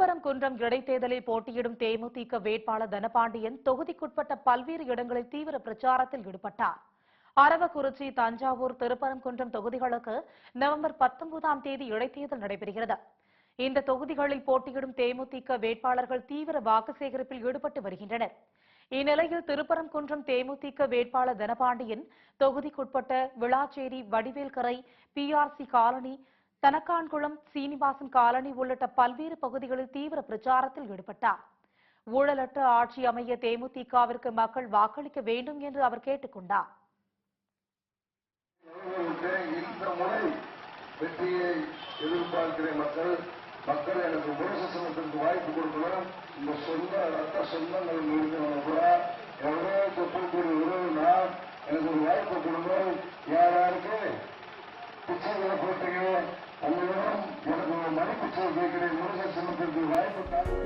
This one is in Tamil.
திருப்பரங்குன்றம் இடைத்தேர்தலில் போட்டியிடும் தேமுதிக வேட்பாளர் தனபாண்டியன் தொகுதிக்குட்பட்ட பல்வேறு இடங்களில் தீவிர பிரச்சாரத்தில் ஈடுபட்டார். அரவக்குறிச்சி தஞ்சாவூர் திருப்பரங்குன்றம் தொகுதிகளுக்கு நவம்பர் பத்தொன்பதாம் தேதி இடைத்தேர்தல் நடைபெறுகிறது. இந்த தொகுதிகளில் போட்டியிடும் தேமுதிக வேட்பாளர்கள் தீவிர வாக்கு சேகரிப்பில் ஈடுபட்டு வருகின்றனர். இந்நிலையில் திருப்பரங்குன்றம் தேமுதிக வேட்பாளர் தனபாண்டியன் தொகுதிக்குட்பட்ட Vilacheri Vadivelkarai PRC colony Thanakkankulam Srinivasan colony உள்ளிட்ட பல்வேறு பகுதிகளில் தீவிர பிரச்சாரத்தில் ஈடுபட்டார். ஊழலற்ற ஆட்சி அமைய தேமுதிகவிற்கு மக்கள் வாக்களிக்க வேண்டும் என்று அவர் கேட்டுக் கொண்டார் வெற்றியை எதிர்பார்க்கிற மக்கள். மக்கள் எனக்கு சமத்திற்கு வாய்ப்பு கொடுக்கணும். இந்த சொந்த ரத்த சொந்தங்கள் இருக்கிறவங்க கூட எனக்கு ஒரு வாய்ப்பு கொடுக்கணும் ಅಲ್ಲಿರೋ ಜನಗಳು ಮನೆ ಬಿಟ್ಟು ಬೇಕರೆ ಮುರುಘ ಸಮುದ್ರದ್ದು ವಾಯು